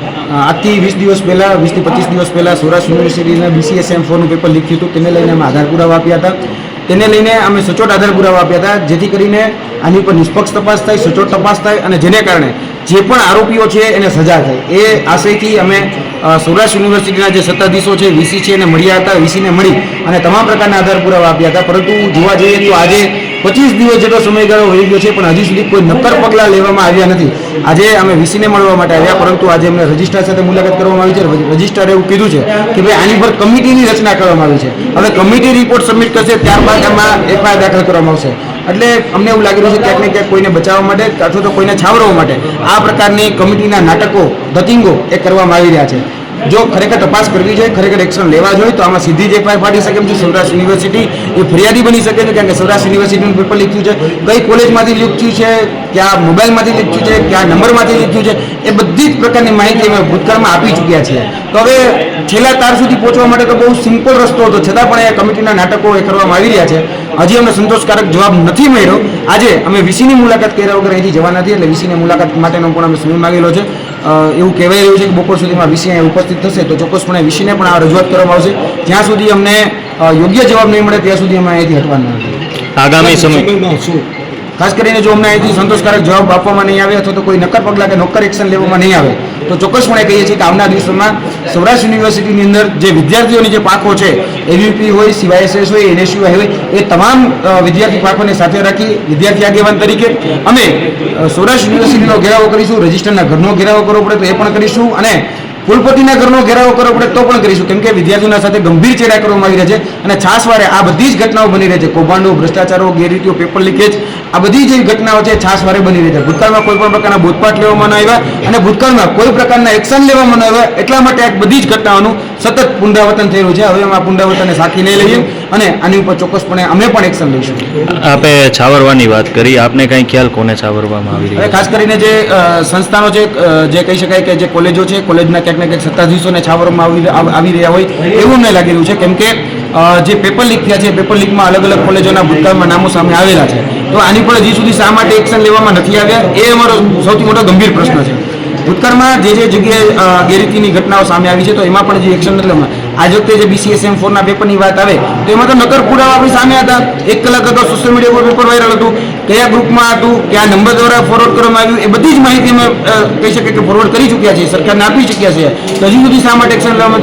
આજથી વીસ દિવસ પહેલાં વીસથી પચીસ દિવસ પહેલાં સૌરાષ્ટ્ર યુનિવર્સિટીના બીસીએસએમ ફોરનું પેપર લીક થયું હતું. તેને લઈને અમે આધાર પુરાવા આપ્યા હતા. તેને લઈને અમે સચોટ આધાર પુરાવા આપ્યા હતા, જેથી કરીને આની પર નિષ્પક્ષ તપાસ થાય, સચોટ તપાસ થાય અને જેને કારણે જે પણ આરોપીઓ છે એને સજા થાય. એ આશયથી અમે સૌરાષ્ટ્ર યુનિવર્સિટીના જે સત્તાધીશો છે વીસી છે, એને મળ્યા હતા. વીસીને મળી અને તમામ પ્રકારના આધાર પુરાવા આપ્યા હતા. પરંતુ જોવા જઈએ તો આજે પચીસ દિવસ જેટલો સમયગાળો વહી ગયો છે, પણ હજી સુધી કોઈ નક્કર પગલાં લેવામાં આવ્યા નથી. આજે અમે વીસીને મળવા માટે આવ્યા, પરંતુ આજે અમને રજિસ્ટ્રાર સાથે મુલાકાત કરવામાં આવી છે. રજિસ્ટ્રારે એવું કીધું છે કે ભાઈ, આની પર કમિટીની રચના કરવામાં આવી છે. હવે કમિટી રિપોર્ટ સબમિટ કરશે, ત્યારબાદ આમાં એફઆઈઆર દાખલ કરવામાં આવશે. એટલે અમને એવું લાગી રહ્યું છે ક્યાંક ને ક્યાંક કોઈને બચાવવા માટે અથવા તો કોઈને છાવરવા માટે આ પ્રકારની કમિટીના નાટકો ધતિંગો એ કરવામાં આવી રહ્યા છે. જો ખરેખર તપાસ કરવી જોઈએ, ખરેખર એક્શન લેવા જોઈએ, તો આમાં સીધી જ એફઆઈઆર ફાટી શકે છે. સૌરાષ્ટ્ર યુનિવર્સિટી એ ફરિયાદી બની શકે છે, કારણ કે સૌરાષ્ટ્ર યુનિવર્સિટીનું પેપર લીખ્યું છે. કઈ કોલેજમાંથી લીખ્યું છે, ક્યાં મોબાઈલમાંથી લીખ્યું છે, ક્યાં નંબરમાંથી લીખ્યું છે, એ બધી જ પ્રકારની માહિતી અમે ભૂતકાળમાં આપી ચૂક્યા છીએ. તો હવે છેલ્લા તાર સુધી પહોંચવા માટે તો બહુ સિમ્પલ રસ્તો હતો. છતાં પણ એ કમિટીના નાટકો એ કરવામાં આવી રહ્યા છે. હજી અમને સંતોષકારક જવાબ નથી મળ્યો. આજે અમે વીસીની મુલાકાત કર્યા વગર અહીંથી જવા નથી, એટલે વીસીની મુલાકાત માટેનો પણ અમે સમય માગેલો છે. એવું કહેવાય રહ્યું છે કે બપોર સુધીમાં વીસી અહીંયા ઉપસ્થિત થશે તો ચોક્કસપણે વીસીને પણ આ રજૂઆત કરવામાં આવશે. જ્યાં સુધી અમને યોગ્ય જવાબ નહીં મળે ત્યાં સુધી અમે અહીંથી હટવાના નથી. આગામી સમય સમયમાં શું? ખાસ કરીને જો અમને અહીંથી સંતોષકારક જવાબ આપવામાં નહીં આવે અથવા તો કોઈ નક્કર પગલાં કે નક્કર એક્શન લેવામાં નહીં આવે, તો ચોક્કસપણે કહીએ છીએ કે આવનાર દિવસોમાં સૌરાષ્ટ્ર યુનિવર્સિટીની અંદર જે વિદ્યાર્થીઓની જે પાંખો છે એવીપી હોય સીવાયએસએસ હોય એનએસયુઆઈ હોય એ તમામ વિદ્યાર્થી પાંખોને સાથે રાખી વિદ્યાર્થી આગેવાન તરીકે અમે સૌરાષ્ટ્ર યુનિવર્સિટીનો ઘેરાવો કરીશું, રજિસ્ટરના ઘરનો ઘેરાવો કરવો પડે તો એ પણ કરીશું અને કુલપતિના ઘરનો ઘેરાવો કરવો પડે તો પણ કરીશું. કેમ કે વિદ્યાર્થીઓના સાથે ગંભીર ચેડા કરવામાં આવી રહ્યા છે અને છાસવારે આ બધી જ ઘટનાઓ બની રહી છે. કૌભાંડો, ભ્રષ્ટાચારો, ગેરરીતિઓ, પેપર લીકેજ, આ બધી જે ઘટનાઓ છે છાસવારે બની રહી છે. ભૂતકાળમાં કોઈ પણ પ્રકારના બોધપાઠ લેવામાં ન આવ્યા અને ભૂતકાળમાં કોઈ પ્રકારના એક્શન લેવામાં ન આવ્યા. એટલા માટે આ બધી જ ઘટનાઓનું સતત પુનરાવર્તન થઈ રહ્યું છે. હવે અમે આ પુનરાવર્તનને સાખી નહીં લઈએ અને આની ઉપર ચોક્કસપણે અમે પણ એક્શન લઈશું આપે છાવરવાની વાત કરી. આપને કઈ ખ્યાલ કોને છાવરવામાં આવી રહ્યો ખાસ કરીને જે સંસ્થાનો છે જે કહી શકાય કે જે કોલેજો છે કોલેજના ક્યાંક ને ક્યાંક સત્તાધીશોને છાવરવામાં આવી આવ- આવી રહ્યા હોય એવું અમને લાગી રહ્યું છે. કેમ કે જે પેપર લીક થયા છે પેપર લીકમાં અલગ અલગ કોલેજોના ભૂતકાળમાં નામો સામે આવેલા છે. તો આની પર હજી સુધી શા માટે એક્શન લેવામાં નથી આવ્યા એ અમારો સૌથી મોટો ગંભીર પ્રશ્ન છે. ભૂતકાળમાં જે જે જગ્યાએ ગેરરીતિની ઘટનાઓ સામે આવી છે, તો એમાં પણ જે એક્શન નથી લેવામાં આજ વખતે જે બીસીએસએમ ફોરના પેપરની વાત આવે, તો એમાં તો નકર પુરાવા આપણી સામે હતા. એક કલાક અગાઉ સોશિયલ મીડિયા પર પેપર વાયરલ હતું. કયા ગ્રુપમાં હતું, કયા નંબર દ્વારા ફોરવર્ડ કરવામાં આવ્યું, એ બધી જ માહિતી અમે કહી શકીએ કે ફોરવર્ડ કરી ચૂક્યા છે સરકારને આપી ચૂક્યા છે તો હજી સુધી શા માટે એક્શન લેવામાં